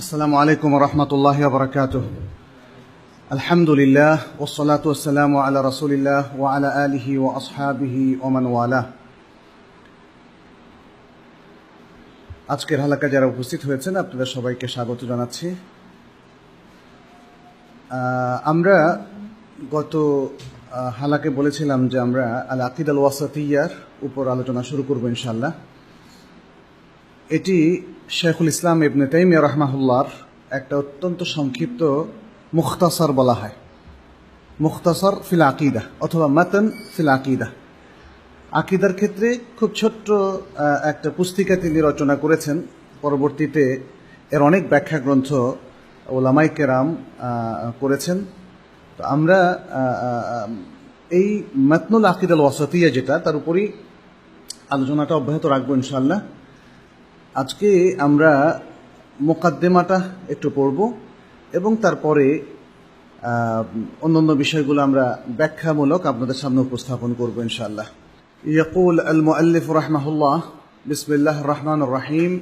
আসসালামু আলাইকুম রহমতুল্লাহ বরকাত আলহামদুলিল্লাহ ওসলাত ওসালাম আল্লাহ রসুলিল্লাহ ও আলা আলিহি ও আসহাবিহি ওমান ওয়ালা। আজকের হালাকা যারা উপস্থিত হয়েছেন, আপনাদের সবাইকে স্বাগত জানাচ্ছি। আমরা গত হালাকে বলেছিলাম যে আমরা আল আকিদ আল ওয়াসাতিয়ার উপর আলোচনা শুরু করব ইনশাল্লাহ এটি শেখুল ইসলাম ইবনে তাইমিয়া রহমাহুল্লার একটা অত্যন্ত সংক্ষিপ্ত মুখতাসার বলা হয়। মুখতাসর ফিল আকিদা অথবা মাতন ফিল আকিদা। আকিদার ক্ষেত্রে খুব ছোট্ট একটা পুস্তিকা তিনি রচনা করেছেন। পরবর্তীতে এর অনেক ব্যাখ্যা গ্রন্থ ওলামাই কেরাম করেছেন। তো আমরা এই মাতনুল আকিদাল ওয়াসতিয়া যেটা, তার উপরই আলোচনাটা অব্যাহত রাখব ইনশাল্লাহ আজকে আমরা মোকাদ্দেমাটা একটু পড়ব এবং তারপরে অন্য অন্য বিষয়গুলো আমরা ব্যাখ্যামূলক আপনাদের সামনে উপস্থাপন করব ইনশাআল্লাহ। ইয়াকুল আল মুআল্লিফ রাহমাহুল্লাহ, বিসমিল্লাহ রহমান রহিম,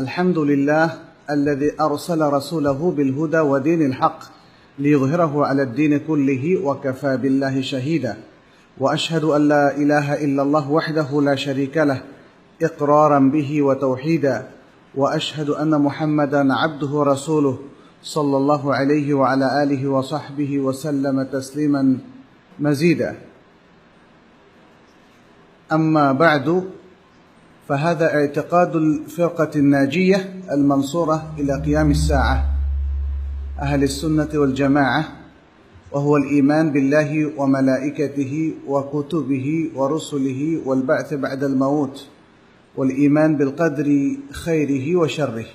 আলহামদুলিল্লাহ الذي أرسل رسوله بالهدى ودين الحق ليظهره على الدين كله وكفى بالله شهيدا وأشهد أن لا إله إلا الله وحده لا شريك له إقرارا به وتوحيدا وأشهد أن محمدا عبده ورسوله صلى الله عليه وعلى آله وصحبه وسلم تسليما مزيدا. أما بعد فهذا اعتقاد الفرقة الناجية المنصورة إلى قيام الساعة. أهل السنة والجماعة وهو الإيمان بالله وملائكته وكتبه ورسله والبعث بعد الموت. والإيمان بالقدر خيره وشره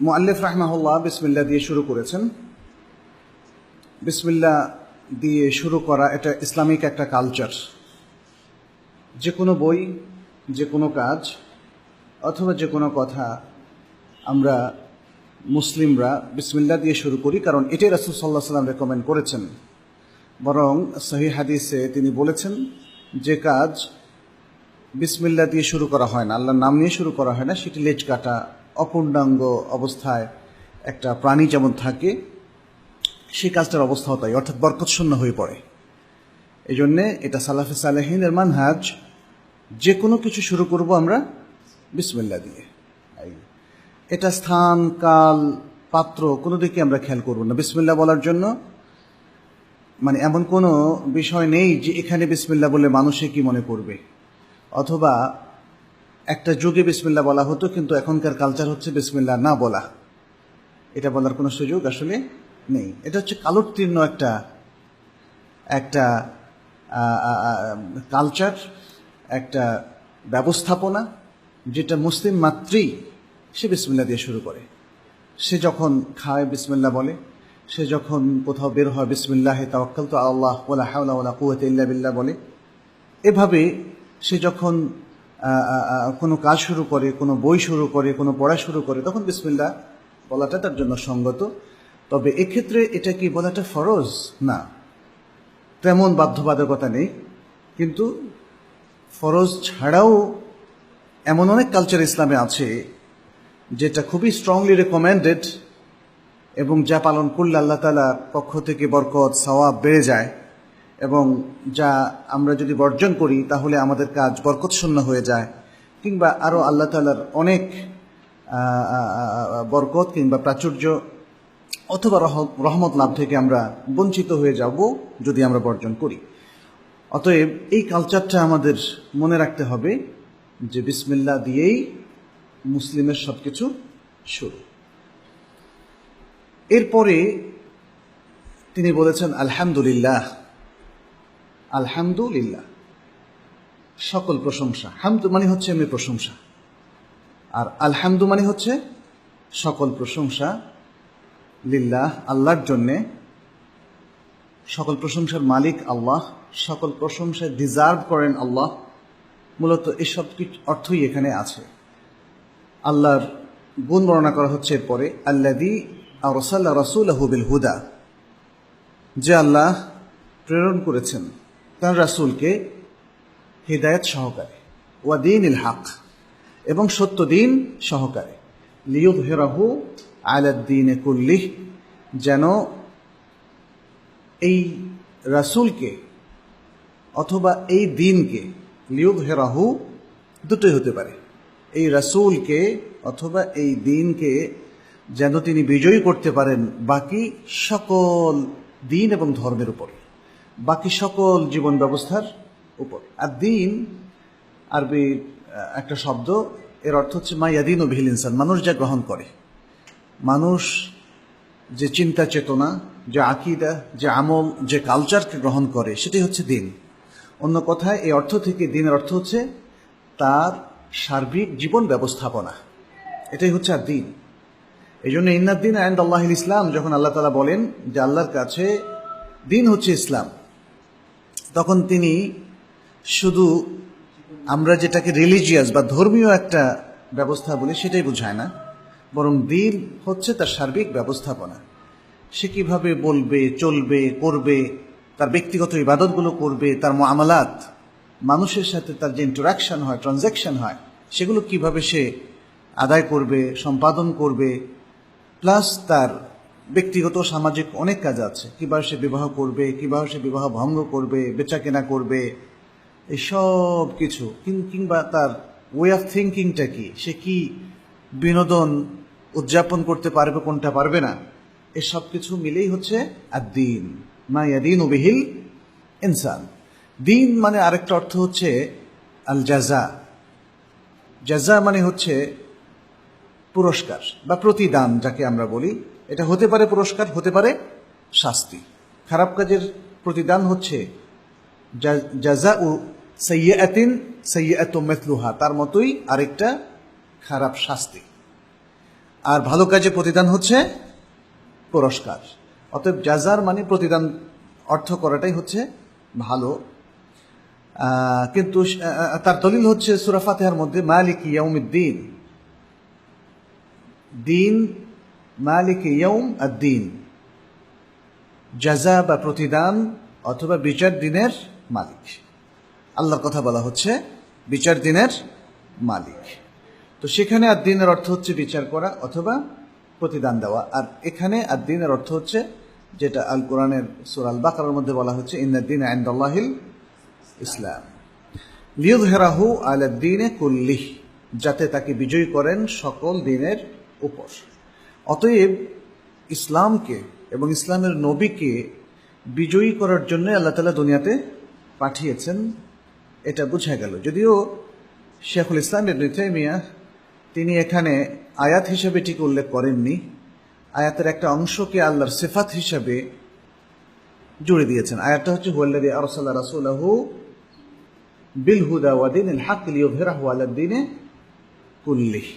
মুআল্লিফ রাহমাহুল্লাহ বিসমিল্লাহ দিয়ে শুরু করেছেন বিসমিল্লাহ দিয়ে শুরু করা এটা ইসলামিক একটা কালচার যে কোনো বই যে কোনো কাজ অথবা যে কোনো কথা আমরা মুসলিমরা বিসমিল্লাহ দিয়ে শুরু করি কারণ এটাই রাসুল সাল্লাহ সাল্লাম রেকমেন্ড করেছেন বরং সহি হাদিসে তিনি বলেছেন যে কাজ বিসমিল্লা দিয়ে শুরু করা হয় না, আল্লাহর নাম নিয়ে শুরু করা হয় না, সেটি লেজ কাটা, অপূর্ণাঙ্গ অবস্থায় একটা প্রাণী যেমন থাকে সেই কাজটার অবস্থাও তাই অর্থাৎ বরকতশূন্য হয়ে পড়ে। এই জন্যে এটা সালাফে সালেহিনের মানহাজ, যে কোনো কিছু শুরু করব আমরা বিসমিল্লা দিয়ে। এটা স্থান, কাল, পাত্র, কোনো দিকে আমরা খেয়াল করব না। বিসমিল্লা বলার জন্য মানে এমন কোনো বিষয় নেই যে এখানে বিসমিল্লা বলে মানুষে কি মনে করবে? অথবা একটা যুগে বিসমিল্লা বলা হতো, কিন্তু এখনকার কালচার হচ্ছে বিসমিল্লা না বলা। এটা বলার কোনো সুযোগ আসলে নেই। এটা হচ্ছে কালোত্তীর্ণ একটা একটা কালচার একটা ব্যবস্থাপনা, যেটা মুসলিম মাত্রেই সে বিসমিল্লা দিয়ে শুরু করে। সে যখন খায় বিসমিল্লা বলে সে যখন কোথাও বের হয়, বিসমিল্লাহ তাওয়াক্কাল, তো আল্লাহ ওলা হাওলা ওলা কুয়াতে ইল্লা বিল্লাহ বলে। এভাবে সে যখন কোনো কাজ শুরু করে, কোনো বই শুরু করে, কোনো পড়া শুরু করে, তখন বিসমিল্লা বলাটা তার জন্য সঙ্গত। তবে এক্ষেত্রে এটা কি বলাটা ফরজ? না। তেমন বাধ্যবাধকতা নেই। কিন্তু ফরজ ছাড়াও এমন অনেক কালচার ইসলামে আছে, যেটা খুবই স্ট্রংলি রেকমেন্ডেড এবং যা পালন করলে আল্লাহ তালা পক্ষ থেকে বরকত, সওয়াব বেড়ে যায় এবং যা আমরা যদি বর্জন করি, তাহলে আমাদের কাজ বরকত শূন্য হয়ে যায়। কিংবা আরও আল্লাহ তালার অনেক বরকত কিংবা প্রাচুর্য অথবা রহ- রহমত লাভ থেকে আমরা বঞ্চিত হয়ে যাব যদি আমরা বর্জন করি। অতএব এই কালচারটা আমাদের মনে রাখতে হবে যে বিসমিল্লা দিয়েই মুসলিমের সব কিছু শুরু। এরপরে তিনি বলেছেন, আলহামদুলিল্লাহ। আলহামদুলিল্লাহ। সকল প্রশংসা। হামদু মানে হচ্ছে এমনি প্রশংসা। আর আলহামদু মানে হচ্ছে সকল প্রশংসা লিল্লাহ, আল্লাহর জন্যে। সকল প্রশংসার মালিক আল্লাহ, সকল প্রশংসা ডিজার্ভ করেন আল্লাহ। মূলত এসব অর্থই এখানে আছে। আল্লাহর গুণ বর্ণনা করা হচ্ছে এরপরে আল্লাদি আর রসাল্লা রসুল বিল হুদা। যে আল্লাহ প্রেরণ করেছেন তার রাসূলকে হৃদায়ত সহকারে ওয়াদিন ইল হক, এবং সত্য দিন সহকারে লিউদ হেরাহু আলাদ্দিনে কুল্লিহ, যেন এই রাসুলকে অথবা এই দিনকে লিউদ হেরাহু দুটোই হতে পারে। এই রাসুলকে অথবা এই দিনকে যেন তিনি বিজয়ী করতে পারেন বাকি সকল দিন এবং ধর্মের উপর। বাকি সকল জীবন ব্যবস্থার উপর। আর দিন, আরবি একটা শব্দ, এর অর্থ হচ্ছে মায়াদিন ও ভিল ইনসান, মানুষ যা গ্রহণ করে। মানুষ যে চিন্তা, চেতনা, যে আকিদা, যে আমল, যে কালচারকে গ্রহণ করে, সেটাই হচ্ছে দিন। অন্য কথায়, এই অর্থ থেকে দিনের অর্থ হচ্ছে তার সার্বিক জীবন ব্যবস্থাপনা। এটাই হচ্ছে আর দিন। এই জন্য ইন্নাদ্দিন আইন্দ আল্লাহ ইসলাম, যখন আল্লাহ তালা বলেন যে আল্লাহর কাছে দিন হচ্ছে ইসলাম, তখন তিনি শুধু আমরা যেটাকে রিলিজিয়াস বা ধর্মীয় একটা ব্যবস্থা বলি সেটাই বোঝায় না, বরং দিন হচ্ছে তার সার্বিক ব্যবস্থাপনা। সে কীভাবে বলবে, চলবে, করবে, তার ব্যক্তিগত ইবাদতগুলো করবে, তার মামলাত, মানুষের সাথে তার যে ইন্টারাকশন হয় ট্রানজ্যাকশন হয়, সেগুলো কীভাবে সে আদায় করবে, সম্পাদন করবে প্লাস তার ব্যক্তিগত সামাজিক অনেক কাজ আছে। কীভাবে সে বিবাহ করবে, কীভাবে সে বিবাহ ভঙ্গ করবে বেচা কেনা করবে, এসব কিছু। কিংবা তার ওয়ে অফ থিঙ্কিংটা কি? সে কি বিনোদন উদযাপন করতে পারবে, কোনটা পারবে না? এসব কিছু মিলেই হচ্ছে আর দিন মা ইয়াদিন বিহিল ইনসান। দিন মানে আরেকটা অর্থ হচ্ছে আল জাজা জাজা মানে হচ্ছে পুরস্কার বা প্রতিদান যাকে আমরা বলি, এটা হতে পারে পুরস্কার, হতে পারে শাস্তি। খারাপ কাজের প্রতিদান হচ্ছে জাজা ও সৈয়াতিন সৈয়াত মেথলুহা, তার মতোই আরেকটা খারাপ শাস্তি। আর ভালো কাজে প্রতিদান হচ্ছে পুরস্কার। অতএব জাজার মানে প্রতিদান অর্থ করাটাই হচ্ছে ভালো। কিন্তু তার দলিল হচ্ছে সুরা ফাতেহার মধ্যে, মালিক ইয়াউমিদ্দিন। দিন মালিক ইয়ৌম আর দিন জাজা বা প্রতিদান অথবা বিচার দিনের মালিক। আল্লাহর কথা বলা হচ্ছে বিচার দিনের মালিক। তো সেখানে আর দিনের অর্থ হচ্ছে বিচার করা অথবা প্রতিদান দেওয়া। আর এখানে আর দিনের অর্থ হচ্ছে যেটা আল কোরআনের সুরাল বাকারের মধ্যে বলা হচ্ছে ইন্দিন আইন্দাল্লাহিল ইসলাম। লিউজহেরাহু আলাদ্দিনে কুল্লিহ, যাতে তাকে বিজয়ী করেন সকল দিনের উপর। অতএব ইসলামকে এবং ইসলামের নবীকে বিজয়ী করার জন্য আল্লাহ তালা দুনিয়াতে পাঠিয়েছেন, এটা বোঝা গেল। যদিও শেখুল ইসলাম তাইমিয়া তিনি এখানে আয়াত হিসেবে ঠিক উল্লেখ করেননি। আয়াতের একটা অংশকে আল্লাহর সিফাত হিসাবে জুড়ে দিয়েছেন। আয়াতটা হচ্ছে হুয়াল্লাদি আরসাল্লাহ রাসূলাহু বিল হুদা ওয়াদিন হক লিউযহিরাহু আলাদ দ্বীনে কুল্লিহ।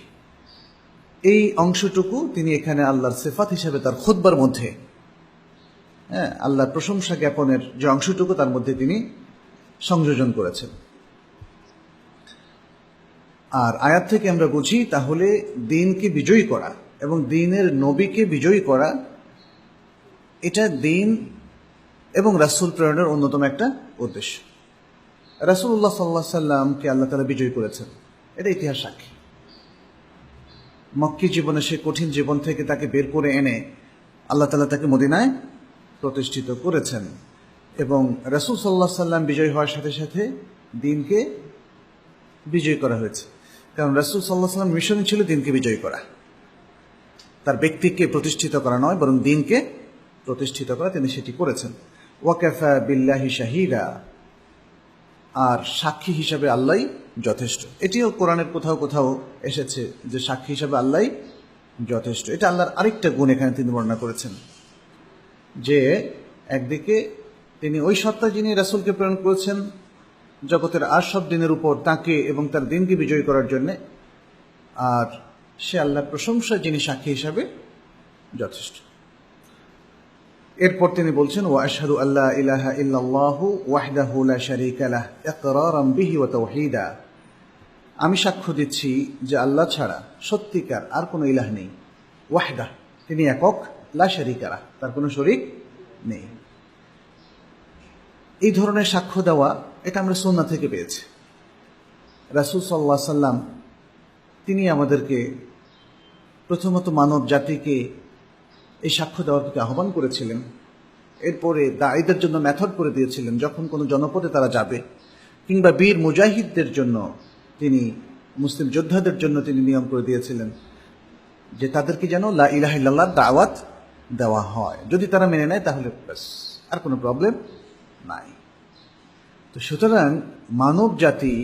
এই অংশটুকু তিনি এখানে আল্লাহর সিফাত হিসেবে তার খুতবার মধ্যে হ্যাঁ আল্লাহর প্রশংসা জ্ঞাপনের যে অংশটুকু তার মধ্যে তিনি সংযোজন করেছেন। আর আয়াত থেকে আমরা বুঝি তাহলে দিনকে বিজয়ী করা এবং দিনের নবীকে বিজয়ী করা, এটা দিন এবং রাসূল প্রেরণের অন্যতম একটা উদ্দেশ্য। রাসূলুল্লাহ সাল্লাহ সাল্লামকে আল্লাহ তালা বিজয়ী করেছেন। এটা ইতিহাস সাক্ষী। মক্কি জীবনে সে কঠিন জীবন থেকে তাকে বের করে এনে আল্লাহ তালা তাকে মদিনায় প্রতিষ্ঠিত করেছেন। এবং রাসূল সাল্লাহ সাল্লাম বিজয় হওয়ার সাথে সাথে দিনকে বিজয় করা হয়েছে। কারণ রাসূল সাল্লাহ সাল্লাম মিশন ছিল দিনকে বিজয় করা। তার ব্যক্তিকে প্রতিষ্ঠিত করা নয়, বরং দিনকে প্রতিষ্ঠিত করা তিনি সেটি করেছেন। ওয়াকাফা বিল্লাহি শাহিদা, আর সাক্ষী হিসাবে আল্লাহ যথেষ্ট। এটিও কোরআনের কোথাও কোথাও এসেছে যে সাক্ষী হিসাবে আল্লাহ যথেষ্ট। এটা আল্লাহর আরেকটা গুণ এখানে তিনি বর্ণনা করেছেন। যে একদিকে তিনি ওই সত্তা যিনি রাসূলকে প্রেরণ করেছেন, জগতের আর সব দিনের উপর তাকে এবং তার দিনকে বিজয়ী করার জন্য, আর সে আল্লাহর প্রশংসা যিনি সাক্ষী হিসাবে যথেষ্ট। এরপর তিনি বলছেন, ওয়া আশহাদু আল্লা ইলাহা ইল্লাল্লাহু ওয়াহদাহু লা শারীকা লাহ ইকরারাম বিহি ওয়া তাওহীদা। আমি সাক্ষ্য দিচ্ছি যে আল্লাহ ছাড়া সত্যিকার আর কোনো ইলাহ নেই। ওয়াহদা তিনি একক, লা শারীকা তার কোনো শরীক নেই। এই ধরনের সাক্ষ্য দেওয়া, এটা আমরা সুন্নাহ থেকে পেয়েছি। রাসূল আলাইহি সাল্লাম তিনি আমাদেরকে প্রথমত মানব জাতিকে এই সাক্ষ্য দেওয়ার প্রতি আহ্বান করেছিলেন। এরপরে দায়ীদের জন্য মেথড করে দিয়েছিলেন, যখন কোনো জনপদে তারা যাবে, কিংবা বীর মুজাহিদদের জন্য তিনি মুসলিম যোদ্ধাদের জন্য তিনি নিয়ম করে দিয়েছিলেন যে তাদেরকে যেন লা ইলাহা ইল্লাল্লাহর দাওয়াত দেওয়া হয়। যদি তারা মেনে নেয় তাহলে ব্যাস, আর কোনো প্রবলেম নাই। তো সুতরাং মানব জাতি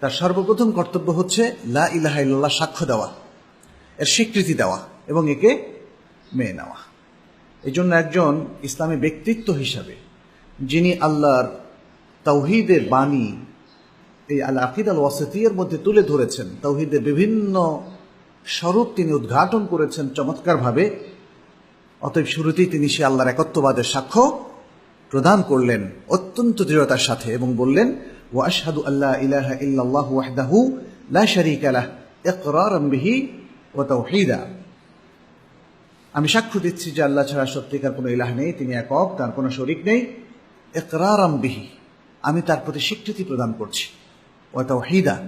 তার সর্বপ্রথম কর্তব্য হচ্ছে লা ইলাহা ইল্লাল্লাহ সাক্ষ্য দেওয়া, এর স্বীকৃতি দেওয়া এবং একে মেনে নেওয়া। এই জন্য একজন ইসলামী ব্যক্তিত্ব হিসাবে যিনি আল্লাহর তৌহিদের বাণী এই আল আকিদ আল ওয়াসিয়ার মধ্যে তুলে ধরেছেন। তৌহিদের বিভিন্ন স্বরূপ তিনি উদ্ঘাটন করেছেন চমৎকারভাবে। অতএব শুরুতেই তিনি সে আল্লাহর একত্ববাদের সাক্ষ্য প্রদান করলেন অত্যন্ত দৃঢ়তার সাথে এবং বললেন, ওয়াশহাদু আল্লাহ ইলাহা ইল্লাল্লাহু ওয়াহদাহু লা শারীকা লাহ, ইকরারাম বিহি ওয়া তাওহীদা। আমি সাক্ষ্য দিচ্ছি যে আল্লাহ ছাড়া সত্যিকার কোনো ইলাহ নেই, তিনি একক, তার কোনো শরিক নেই। ইকরারাম বিহি, আমি তার প্রতি স্বীকৃতি প্রদান করছি। তাওহীদা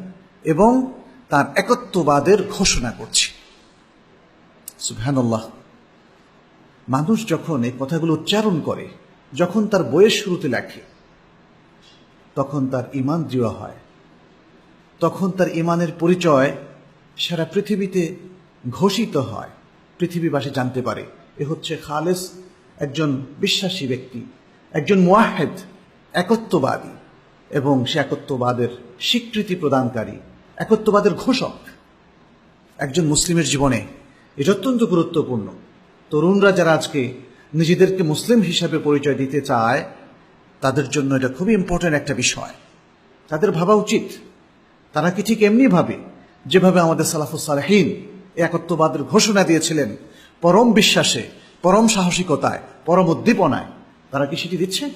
এবং তার একত্ববাদের ঘোষণা করছি। সুবহানাল্লাহ। মানুষ যখন এই কথাগুলো উচ্চারণ করে, যখন তার বইয়ের শুরুতে লেখে, তখন তার ইমান দৃঢ় হয়। তখন তার ইমানের পরিচয় সারা পৃথিবীতে ঘোষিত হয়। পৃথিবীবাসী জানতে পারে, এ হচ্ছে খালেস একজন বিশ্বাসী ব্যক্তি, একজন মুয়াহেদ একত্ববাদী। এবং সে একত্ববাদের স্বীকৃতি প্রদানকারী, একত্ববাদের ঘোষক। একজন মুসলিমের জীবনে এটা অত্যন্ত গুরুত্বপূর্ণ। তরুণরা যারা আজকে নিজেদেরকে মুসলিম হিসাবে পরিচয় দিতে চায়, তাদের জন্য এটা খুবই ইম্পর্ট্যান্ট একটা বিষয়। তাদের ভাবা উচিত। তারা কি ঠিক এমনি ভাবে যেভাবে আমাদের সালাফুস সালেহীন একত্ববাদের ঘোষণা দিয়েছিলেন, পরম বিশ্বাসে, পরম সাহসিকতায়, পরম উদ্দীপনায়, তারা কি সেটি দিচ্ছে?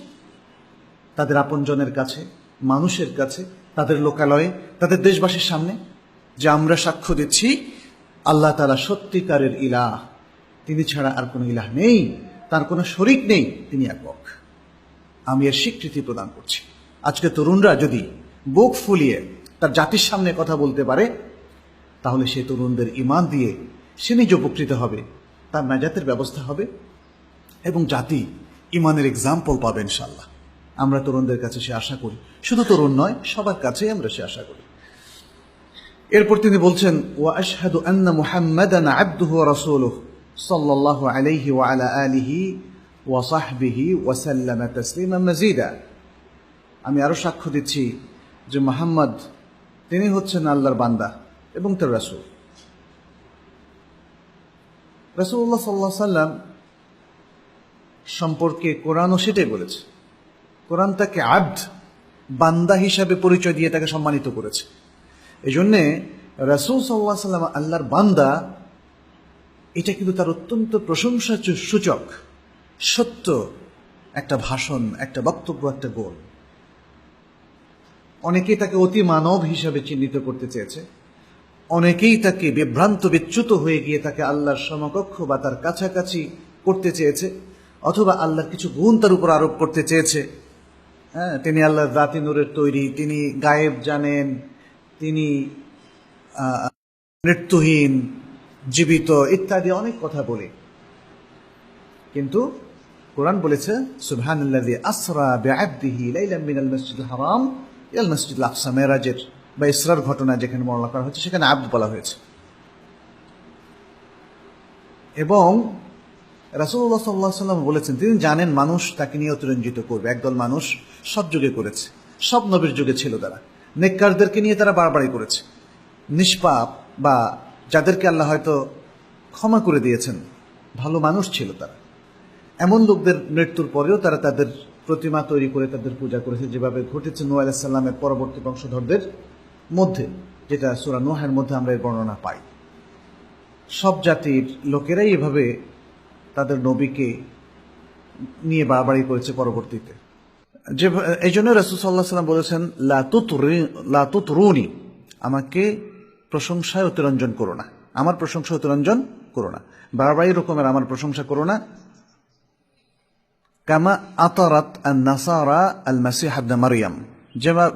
তাদের আপনজনের কাছে মানুষের কাছে, তাদের লোকালয়ে, তাদের দেশবাসীর সামনে যে আমরা সাক্ষ্য দিচ্ছি, আল্লাহ তালা সত্যিকারের ইলাহ। তিনি ছাড়া আর কোনো ইলাহ নেই, তার কোনো শরিক নেই, তিনি একক। আমি এর স্বীকৃতি প্রদান করছি। আজকে তরুণরা যদি বুক ফুলিয়ে তার জাতির সামনে কথা বলতে পারে, তাহলে সে তরুণদের ইমান দিয়ে সে নিজ উপকৃত হবে, তার নাজাতের ব্যবস্থা হবে, এবং জাতি ইমানের এক্সাম্পল পাবে ইনশাল্লাহ আমরা তরুণদের কাছে সে আশা করি। শুধু তরুণ নয়, সবার কাছেই আমরা সে আশা করি। এরপর তিনি বলছেন, ওয়া আশহাদু আন্না মুহাম্মাদান আবদুহু ওয়া রাসূলুহু সাল্লাল্লাহু আলাইহি ওয়া আলা আলিহি ওয়া সাহবিহি ওয়া সাল্লামা তাসলিমা মাজিদা আমি আরও সাক্ষ্য দিচ্ছি যে মোহাম্মদ, তিনি হচ্ছেন আল্লাহর বান্দা এবং তার রাসূল। রাসূলুল্লাহ সাল্লাল্লাহু সাল্লাম সম্পর্কে কোরআনও সেটাই বলেছে। কোরআন তাকে আব্দ, বান্দা হিসাবে পরিচয় দিয়ে তাকে সম্মানিত করেছে। এই জন্যে রাসুল সাল্লাম আল্লাহর বান্দা, এটা কিন্তু তার অত্যন্ত প্রশংসা সূচক সত্য একটা ভাষণ, একটা বক্তব্য, একটা গোল। অনেকেই তাকে অতি মানব হিসাবে চিহ্নিত করতে চেয়েছে। অনেকেই তাকে বিভ্রান্ত, বিচ্যুত হয়ে গিয়ে তাকে আল্লাহর সমকক্ষ বা তার কাছাকাছি করতে চেয়েছে, অথবা আল্লাহর কিছু গুণ তার উপর আরোপ করতে চেয়েছে। হ্যাঁ তিনি আল্লাহ জাতি নূরের তৈরি, তিনি গায়েব জানেন, তিনি মৃত্যুহীন, জীবিত ইত্যাদি অনেক কথা বলে। কিন্তু কোরআন বলেছে, সুবহানাল্লাযী আসরা বিআবদিহি লাইলাম মিনাল মাসজিদিল হারাম ইলাল মাসজিদুল আকসা মেরাজের বা ইসরার ঘটনা যেখানে বর্ণনা করা হয়েছে, সেখানে আব্দ বলা হয়েছে। এবং রাসুল্লাহ সাল্লাহ সাল্লাম বলেছেন, তিনি জানেন মানুষ তাকে নিয়ে অতিরঞ্জিত করবে। একদল মানুষ সব যুগে করেছে, সব নবীর যুগে ছিল তারা। নেককারদেরকে নিয়ে তারা বাড়াবাড়ি করেছে। নিষ্পাপ বা যাদেরকে আল্লাহ হয়তো ক্ষমা করে দিয়েছেন, ভালো মানুষ ছিল তারা। এমন লোকদের মৃত্যুর পরেও তারা তাদের প্রতিমা তৈরি করে, তাদের পূজা করেছে, যেভাবে ঘটেছে নু আলাহিসাল্লামের পরবর্তী বংশধরদের মধ্যে, যেটা সুরা নোহের মধ্যে আমরা এর বর্ণনা পাই। সব জাতির লোকেরাই এভাবে তাদের নবীকে নিয়ে বাড়াবাড়ি করেছে পরবর্তীতে। যে, এই জন্য রাসুল সাল্লাহ সাল্লাম বলেছেন লাতুতরুনি আমাকে প্রশংসায় অতিরঞ্জন করো না। আমার প্রশংসা অতিরঞ্জন করো না। বারবারই রকমের আমার প্রশংসা করো না। কামা আতারাত নাসারা আল মাসিহ আবদা মারিয়াম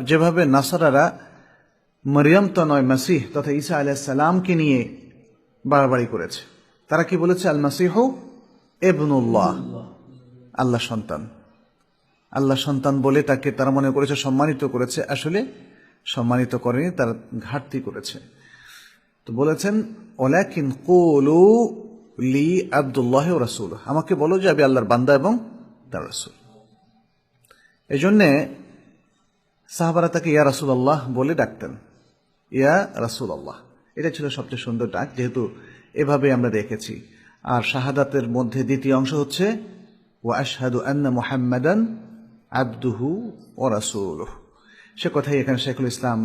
যেভাবে নাসারারা মরিয়ম তো নয়, মাসিহ, তথা ঈসা আলাইসাল্লামকে নিয়ে বাড়াবাড়ি করেছে। তারা কি বলেছে? আল মাসিহ এবনুল্লাহ আল্লাহ সন্তান। আল্লাহ সন্তান বলে তাকে তারা মনে করেছে সম্মানিত করেছে, আসলে সম্মানিত করেনি, তার ঘাটতি করেছে। তো বলেছেন, ওলাকিন কুলু লি আব্দুল্লাহ রাসুল আমাকে বলো যে আমি আল্লাহর বান্দা এবং তার রাসুল। এই জন্যে সাহাবারা তাকে ইয়া রাসুল আল্লাহ বলে ডাকতেন। ইয়া রাসুল আল্লাহ এটা ছিল সবচেয়ে সুন্দর ডাক, যেহেতু এভাবে আমরা দেখেছি। আর শাহাদাতের মধ্যে দ্বিতীয় অংশ হচ্ছে, ওয়া আশহাদু আন্না মুহাম্মাদান আব্দুহু ও রাসূলুহ। সে কথাই এখানে শেখুল ইসলাম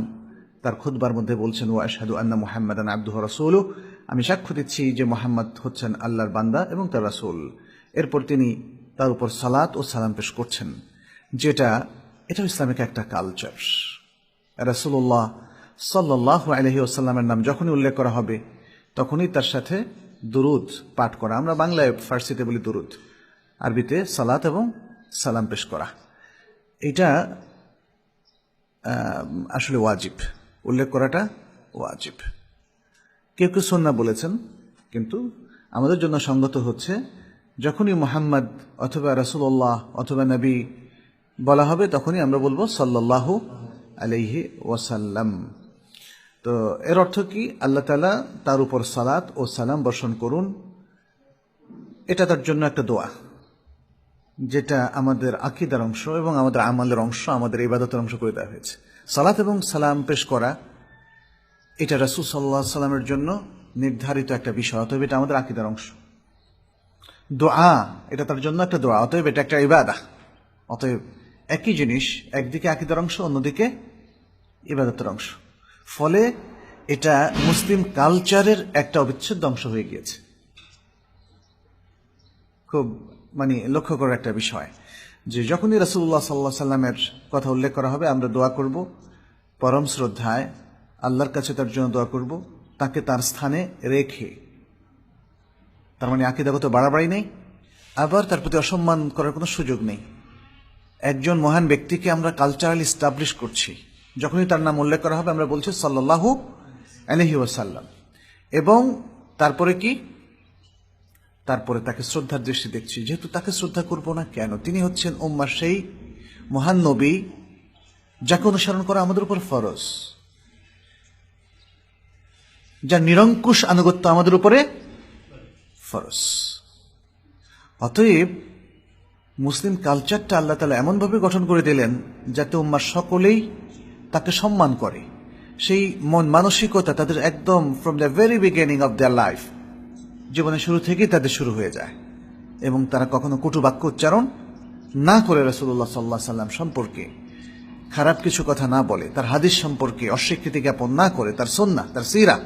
তার খুদবার মধ্যে বলছেন, ওয়া আশহাদু আন্না মুহাম্মাদান আব্দুহু রাসূলুহ। আমি সাক্ষ্য দিচ্ছি যে মোহাম্মদ হচ্ছেন আল্লাহর বান্দা এবং তার রাসূল। এরপর তিনি তার উপর সালাত ও সালাম পেশ করছেন, যেটা এটা ইসলামিক একটা কালচার রাসূলুল্লাহ সাল্লাল্লাহু আলাইহি ওয়াসাল্লামের নাম যখনই উল্লেখ করা হবে, তখনই তার সাথে দুরুদ পাঠ করা। আমরা বাংলায় ফার্সিতে বলি দুরুদ। আরবিতে সালাত এবং সালাম পেশ করা। এটা আসলে ওয়াজিব। উল্লেখ করাটা ওয়াজিব। কেউ কেউ সন্না বলেছেন, কিন্তু আমাদের জন্য সঙ্গত হচ্ছে, যখনই মোহাম্মদ অথবা রাসূলুল্লাহ অথবা নবী বলা হবে, তখনই আমরা বলব সাল্লাল্লাহু আলাইহি ওয়াসাল্লাম। তো এর অর্থ কি? আল্লাহ তালা তার উপর সালাত ও সালাম বর্ষণ করুন। এটা তার জন্য একটা দোয়া, যেটা আমাদের আকিদার অংশ এবং আমাদের আমালের অংশ, আমাদের ইবাদতের অংশ করে দেওয়া হয়েছে। সালাত এবং সালাম পেশ করা, এটা রাসুল সাল্লাহ সাল্লামের জন্য নির্ধারিত একটা বিষয়, অতএব এটা আমাদের আকিদার অংশ। দোয়া, এটা তার জন্য একটা দোয়া, অতএব এটা একটা ইবাদা। অতএব একই জিনিস, একদিকে আকিদার অংশ, অন্যদিকে ইবাদতের অংশ। ফলে এটা মুসলিম কালচারের একটা অবিচ্ছেদ্য অংশ হয়ে গিয়েছে। খুব মানে লক্ষ্য করার একটা বিষয় যে যখনই রাসুল্লাহ সাল্লাহ সাল্লামের কথা উল্লেখ করা হবে, আমরা দোয়া করব, পরম শ্রদ্ধায় আল্লাহর কাছে তার জন্য দোয়া করব, তাকে তার স্থানে রেখে। তার মানে আকিদাগত বাড়াবাড়ি নেই, আবার তার প্রতি অসম্মান করার কোনো সুযোগ নেই। একজন মহান ব্যক্তিকে আমরা কালচারাল স্টাবলিশ করছি। যখনই তার নাম উল্লেখ করা হবে, আমরা বলছি সাল্লাল্লাহু আলহি ওয়াসাল্লাম। এবং তারপরে কি? তারপরে তাকে শ্রদ্ধার দৃষ্টি দেখছি। যেহেতু তাকে শ্রদ্ধা করব না কেন? তিনি হচ্ছেন উম্মার সেই মহান নবী, যাকে অনুসরণ করা আমাদের উপর ফরজ। যা নিরঙ্কুশ আনুগত্য আমাদের উপরে ফরজ। অতএব মুসলিম কালচারটা আল্লাহ তালা এমনভাবে গঠন করে দিলেন, যাতে উম্মার সকলেই তাকে সম্মান করে। সেই মন মানসিকতা তাদের একদম from the very beginning of their life জীবনের শুরু থেকেই তাদের শুরু হয়ে যায়। এবং তারা কখনো কটু বাক্য উচ্চারণ না করে রসুল্লাহ সাল্লাহ সাল্লাম সম্পর্কে। খারাপ কিছু কথা না বলে, তার হাদিস সম্পর্কে অস্বীকৃতি জ্ঞাপন না করে, তার সন্না তার সিরা,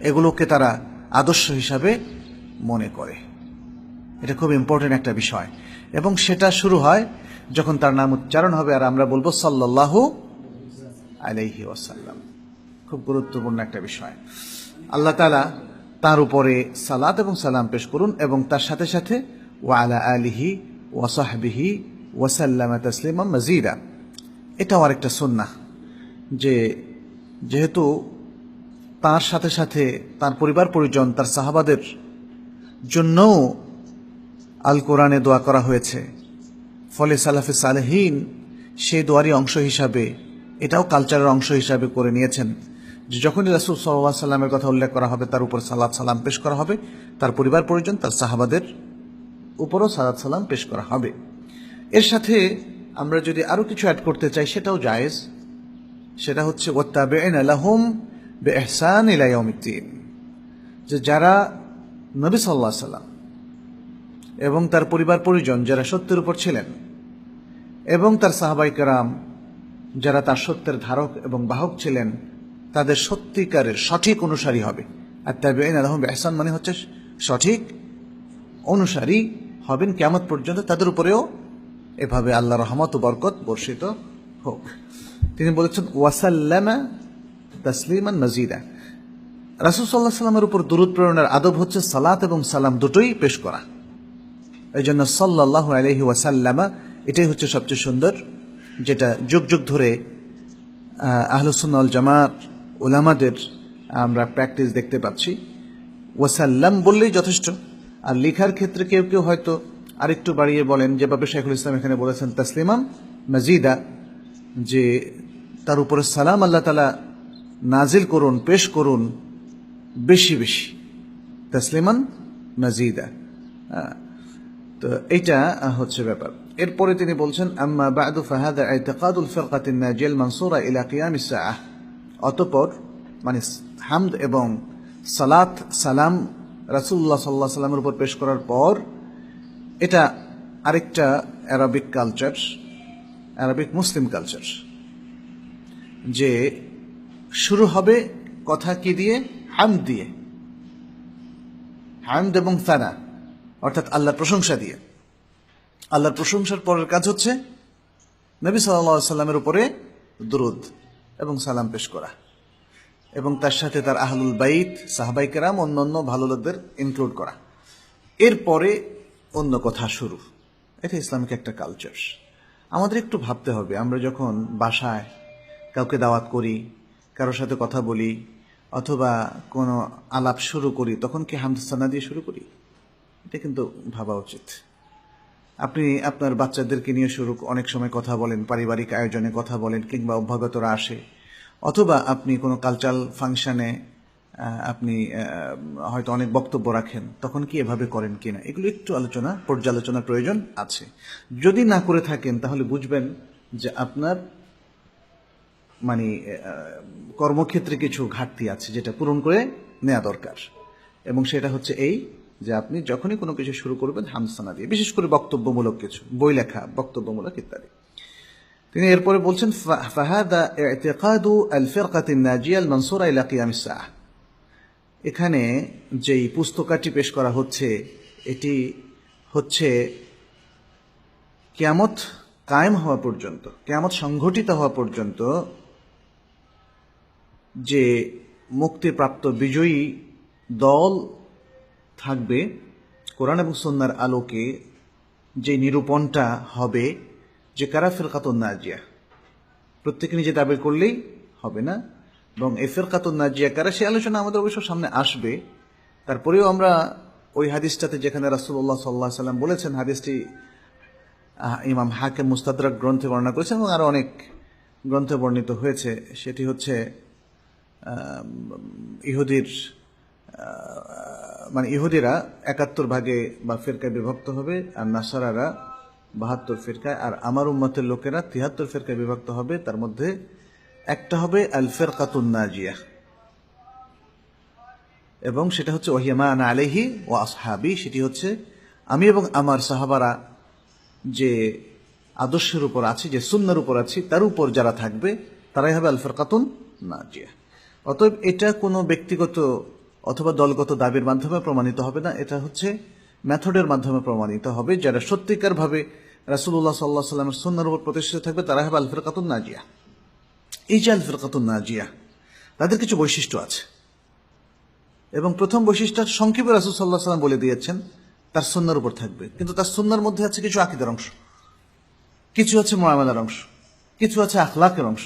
এগুলোকে তারা আদর্শ হিসাবে মনে করে। এটা খুব ইম্পর্টেন্ট একটা বিষয়। এবং সেটা শুরু হয় যখন তার নাম উচ্চারণ হবে, আর আমরা বলব সাল্লাল্লাহু আলাইহি ওয়াসাল্লাম। খুব গুরুত্বপূর্ণ একটা বিষয়। আল্লাহ তালা তার উপরে সালাত এবং সালাম পেশ করুন এবং তার সাথে সাথে ওয়ালা আলিহি ওয়াসাহবিহি ওয়াসাল্লামা তাসলিমা মজিদা। এটাও আরেকটা সুন্নাহ যে যেহেতু তার সাথে সাথে তার পরিবার পরিজন, তার সাহাবাদের জন্যও আল কোরআনে দোয়া করা হয়েছে। ফলে সালাফে সালেহীন সেই দোয়ারই অংশ হিসাবে এটাও কালচারের অংশ হিসাবে করে নিয়েছেন যে যখনই রাসুল সাল্লাহ সাল্লামের কথা উল্লেখ করা হবে, তার উপর সালাদ সালাম পেশ করা হবে, তার পরিবার পরিজন, তার সাহাবাদের উপরও সালাদ সালাম পেশ করা হবে। এর সাথে আমরা যদি আরও কিছু অ্যাড করতে চাই, সেটাও জায়েজ। সেটা হচ্ছে ওত্তাবেন আলাহুম বে এহসান ইলাইয়মিদ্দিন যে যারা নবী সাল্লাহ সাল্লাম এবং তার পরিবার পরিজন যারা সত্যের উপর ছিলেন এবং তার সাহাবাই কারাম যারা তার সত্যের ধারক এবং বাহক ছিলেন, তাদের সত্যিকারের সঠিক অনুসারী হবে। আর তাবেইন আলহম এহসান মানে হচ্ছে সঠিক অনুসারী হবেন কেমত পর্যন্ত, তাদের উপরেও এভাবে আল্লাহ রহমত ও বরকত বর্ষিত হোক। তিনি বলেছেন, ওয়াসাল্লামা তসলিমান মজিদা। রাসুল সাল্লাহ সাল্লামের উপর দুরুদ প্রেরণের আদব হচ্ছে সালাত এবং সালাম দুটোই পেশ করা। এই জন্য সাল্লাহ আলহি ওয়াসাল্লামা এটাই হচ্ছে সবচেয়ে সুন্দর যেটা যুগ যুগ ধরে আহলুসুন্নল জামাত ওলামাদের আমরা প্র্যাকটিস দেখতে পাচ্ছি। ওয়াসাল্লাম বললেই যথেষ্ট। আর লেখার ক্ষেত্রে কেউ কেউ হয়তো আরেকটু বাড়িয়ে বলেন, যেভাবে শেখুল ইসলাম এখানে বলেছেন তাসলিমাম মজিদা, যে তার উপরে সালাম আল্লাহ তালা নাজিল করুন, পেশ করুন, বেশি বেশি। তাসলিমান মজিদা। তো আহ, হচ্ছে ব্যাপার। এরপরে তিনি বলছেন আম্মা বাদু ফাহাদা ইতিকাদুল ফিরকাতিন নাজিল মানসুরা ইলা কিয়ামিস সাআহ। অতঃপর মানে হামদ এবং সালাত সালাম রাসূলুল্লাহ সাল্লাল্লাহু আলাইহি সাল্লামের উপর পেশ করার পর এটা আরেকটা Arabic culture Arabic Muslim culture যে শুরু হবে কথা কি দিয়ে? হামদ দিয়ে। হামদ এবং সানা। অর্থাৎ আল্লাহর প্রশংসা দিয়ে। আল্লাহর প্রশংসার পরের কাজ হচ্ছে নবী সাল্লা সাল্লামের উপরে দুরুদ এবং সালাম পেশ করা। এবং তার সাথে তার আহলুল বাইত, সাহাবাই কেরাম অন্য অন্য ভালো লোকদের ইনক্লুড করা। এরপরে অন্য কথা শুরু। এটা ইসলামিক একটা কালচার আমাদের একটু ভাবতে হবে, আমরা যখন বাসায় কাউকে দাওয়াত করি, কারোর সাথে কথা বলি, অথবা কোনো আলাপ শুরু করি, তখন কি হামদুস্তানা দিয়ে শুরু করি? এটা কিন্তু ভাবা উচিত। আপনি আপনার বাচ্চাদেরকে নিয়ে শুরু অনেক সময় কথা বলেন, পারিবারিক আয়োজনে কথা বলেন কিংবা অভ্যাগতরা আসে। অথবা আপনি কোনো কালচারাল ফাংশানে আপনি হয়তো অনেক বক্তব্য রাখেন, তখন কি এভাবে করেন কিনা? এগুলো একটু আলোচনা, পর্যালোচনার প্রয়োজন আছে। যদি না করে থাকেন, তাহলে বুঝবেন যে আপনার মানে কর্মক্ষেত্রে কিছু ঘাটতি আছে যেটা পূরণ করে নেওয়া দরকার। এবং সেটা হচ্ছে এই যে আপনি যখনই কোনো কিছু শুরু করবেন, হামসানা দিয়ে, বিশেষ করে বক্তব্যমূলক কিছু, বই লেখা, বক্তব্যমূলক ইত্যাদি। তিনি এরপরে বলছেন এখানে যেই পুস্তকাটি পেশ করা হচ্ছে, এটি হচ্ছে কিয়ামত কায়েম হওয়া পর্যন্ত, কিয়ামত সংঘটিত হওয়া পর্যন্ত যে মুক্তিপ্রাপ্ত বিজয়ী দল থাকবে, কোরআন এবং সন্ন্যার আলোকে যে নিরূপণটা হবে, যে কারা ফেরকাতুন নাজিয়া? প্রত্যেকে নিজে দাবি করলেই হবে না? এবং এই ফেরকাতুন নাজিয়া কারা? সে আলোচনা আমাদের অবশ্য সামনে আসবে। তারপরেও আমরা ওই হাদিসটাতে যেখানে রাসূলুল্লাহ সাল্লাহ সাল্লাম বলেছেন, হাদিসটি ইমাম হাকিম মুস্তাদরাক গ্রন্থে বর্ণনা করেছেন এবং আরও অনেক গ্রন্থে বর্ণিত হয়েছে। সেটি হচ্ছে ইহুদির মানে ইহুদিরা একাত্তর ভাগে বা ফেরকায় বিভক্ত হবে, আর নাসারারা বাহাত্তর ফেরকায়, আর আমার উম্মতের লোকেরা তিয়াত্তর ফেরকায় বিভক্ত হবে, তার মধ্যে একটা হবে আল ফেরকাতুন নাজিয়া। এবং সেটা হচ্ছে ওহিয়ামা আনা আলেহি ও আসহাবি, সেটি হচ্ছে আমি এবং আমার সাহাবারা যে আদর্শের উপর আছি, যে সুন্নার উপর আছি, তার উপর যারা থাকবে, তারাই হবে আল ফেরকাতুন নাজিয়া। অতএব এটা কোনো ব্যক্তিগত অথবা দলগত দাবির মাধ্যমে প্রমাণিত হবে না, এটা হচ্ছে মেথডের মাধ্যমে প্রমাণিত হবে। যারা সত্যিকারভাবে রাসুল্লাহ সাল্লাহ সাল্লামের সুন্নার উপর প্রতিষ্ঠিত থাকবে, তারা হবে আল ফেরকাতুন নাজিয়া। এই যে আল ফেরকাতুন নাজিয়া, তাদের কিছু বৈশিষ্ট্য আছে। এবং প্রথম বৈশিষ্ট্য সংক্ষেপে রাসুল সাল্লাহ সাল্লাম বলে দিয়েছেন, তার সুন্নার উপর থাকবে। কিন্তু তার সুন্নার মধ্যে আছে কিছু আকিদার অংশ, কিছু আছে মোয়ামেলার অংশ, কিছু আছে আখলাকের অংশ।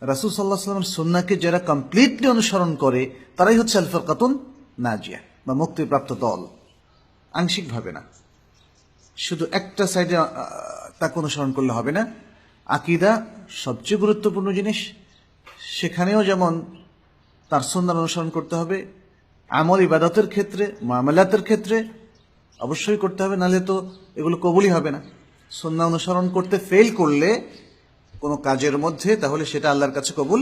রাসুল সাল্লাহ সাল্লামের সুন্নাকে যারা কমপ্লিটলি অনুসরণ করে, তারাই হচ্ছে আলফার কাতুন নাজিয়া বা মুক্তিপ্রাপ্ত দল। আংশিকভাবে না। শুধু একটা সাইডে তাকে অনুসরণ করলে হবে না। আকিদা সবচেয়ে গুরুত্বপূর্ণ জিনিস। সেখানেও যেমন তার সন্ন্যার অনুসরণ করতে হবে, আমল ইবাদতের ক্ষেত্রে, মামলাতের ক্ষেত্রে অবশ্যই করতে হবে, নাহলে তো এগুলো কবুলই হবে না। সন্না অনুসরণ করতে ফেল করলে কোনো কাজের মধ্যে, তাহলে সেটা আল্লাহর কাছে কবুল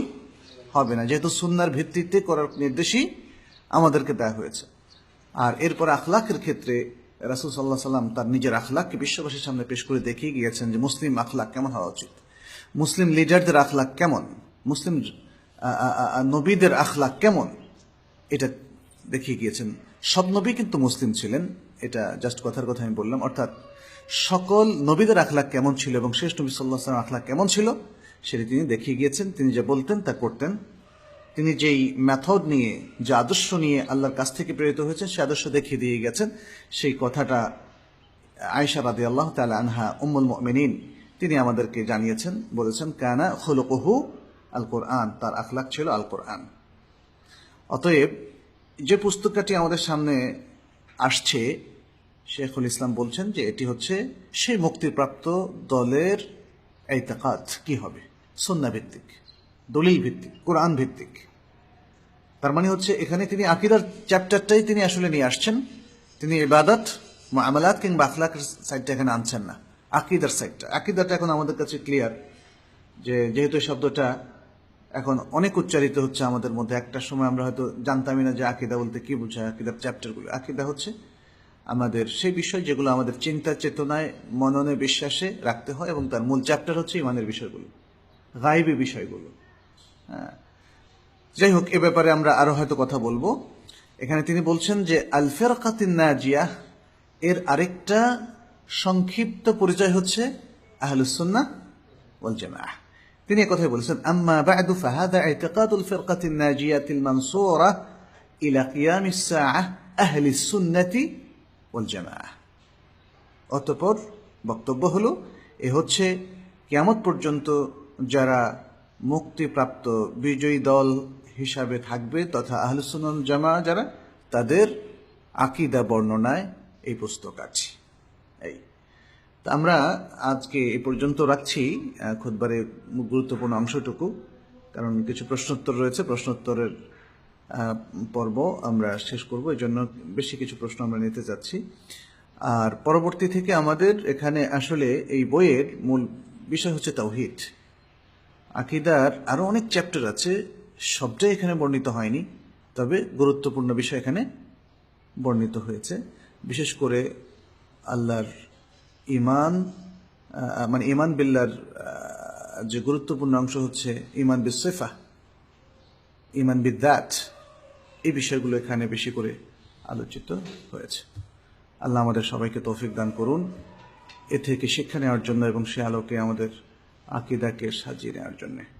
হবে না। যেহেতু সুন্নার ভিত্তিতে করার নির্দেশই আমাদেরকে দেওয়া হয়েছে। আর এরপর আখলাকের ক্ষেত্রে রাসুল সাল্লাহ সাল্লাম তার নিজের আখলাককে বিশ্ববাসীর সামনে পেশ করে দেখিয়ে গিয়েছেন যে মুসলিম আখলাক কেমন হওয়া উচিত? মুসলিম লিডারদের আখলাক কেমন? মুসলিম নবীদের আখলাক কেমন? এটা দেখিয়ে গিয়েছেন। সব নবী কিন্তু মুসলিম ছিলেন, এটা জাস্ট কথার কথা আমি বললাম। অর্থাৎ সকল নবীদের আখলাক কেমন ছিল এবং শেষ নবী সাল্লাহ সাল্লাম কেমন ছিল, সেটি তিনি দেখিয়ে গিয়েছেন, তিনি যা বলতেন তা করতেন। তিনি যেই মেথড নিয়ে, যে আদর্শ নিয়ে আল্লাহর কাছ থেকে প্রেরিত হয়েছেন, সে আদর্শ দেখিয়ে দিয়ে গেছেন। সেই কথাটা আয়সা রাদি আল্লাহ তালা আনহা, উম্মুল মিনীন তিনি আমাদেরকে জানিয়েছেন, বলেছেন, কানা খুলকহু আল কোরআন তার আখলাক ছিল আল কোরআন অতএব, যে পুস্তকটি আমাদের সামনে আসছে শেখুল ইসলাম বলছেন যে এটি হচ্ছে সেই মুক্তিপ্রাপ্ত দলের এইতাকাত কি হবে? সন্না ভিত্তিক, দলিল ভিত্তিক, কোরআন ভিত্তিক। তার মানে হচ্ছে এখানে তিনি আকিদার চ্যাপ্টারটাই তিনি আসলে নিয়ে আসছেন। তিনি ইবাদত আমালাত কিংবা আখলাকের সাইডটা এখানে আনছেন না। আকিদার সাইডটা। আকিদাটা এখন আমাদের কাছে ক্লিয়ার যে যেহেতু এই শব্দটা এখন অনেক উচ্চারিত হচ্ছে আমাদের মধ্যে, একটা সময় আমরা হয়তো জানতামই না যে আকিদা বলতে কি বোঝায়, আকিদার চ্যাপ্টারগুলো। আকিদা হচ্ছে আমাদের, সেই বিষয় যেগুলো আমাদের চিন্তা, চেতনায়, মননে বিশ্বাসে রাখতে হয় এবং তার মূল চ্যাপ্টার হচ্ছে ইমানের বিষয়গুলো গাইবী বিষয়গুলো। হ্যাঁ। যাই হোক, এ ব্যাপারে আমরা আরও হয়তো কথা বলব। এখানে তিনি বলছেন যে আলফের কাতিন নাজিয়া, এর আরেকটা সংক্ষিপ্ত পরিচয় হচ্ছে আহলুসুন্না ওয়াল জামাআহ তিনি কথাই বলেছেন, আম্মা বা'দু, ফাহাদা ইতিকাদুল ফিরকাতিন নাজিয়াতিল মানসুরা ইলা কিয়ামিস সাআহ আহলি সুন্নতি অতঃপর বক্তব্য হলো, এ হচ্ছে কিয়ামত পর্যন্ত যারা মুক্তিপ্রাপ্ত বিজয়ী দল হিসাবে থাকবে তথা আহলুসুন্নাল জামা যারা, তাদের আকিদা বর্ণনায় এই পুস্তক আছে। এই। তা আমরা আজকে এই পর্যন্ত রাখছি খুতবারের গুরুত্বপূর্ণ অংশটুকু, কারণ কিছু প্রশ্নোত্তর রয়েছে, প্রশ্নোত্তরের পর্ব আমরা শেষ করব। এই জন্য বেশি কিছু প্রশ্ন আমরা নিতে যাচ্ছি। আর পরবর্তী থেকে আমাদের এখানে আসলে এই বইয়ের মূল বিষয় হচ্ছে তাওহিদ। আকিদার আরও অনেক চ্যাপ্টার আছে, সবটাই এখানে বর্ণিত হয়নি, তবে গুরুত্বপূর্ণ বিষয় এখানে বর্ণিত হয়েছে। বিশেষ করে আল্লাহর ইমান মানে ইমান বিল্লার যে গুরুত্বপূর্ণ অংশ হচ্ছে ইমান বিসেফা ইমান বিদ্যাত এই বিষয়গুলো এখানে বেশি করে আলোচিত হয়েছে। আল্লাহ আমাদের সবাইকে তৌফিক দান করুন। এ থেকে শিক্ষা নেওয়ার জন্য এবং সে আলোকে আমাদের আকিদাকে সাজিয়ে নেওয়ার জন্যে।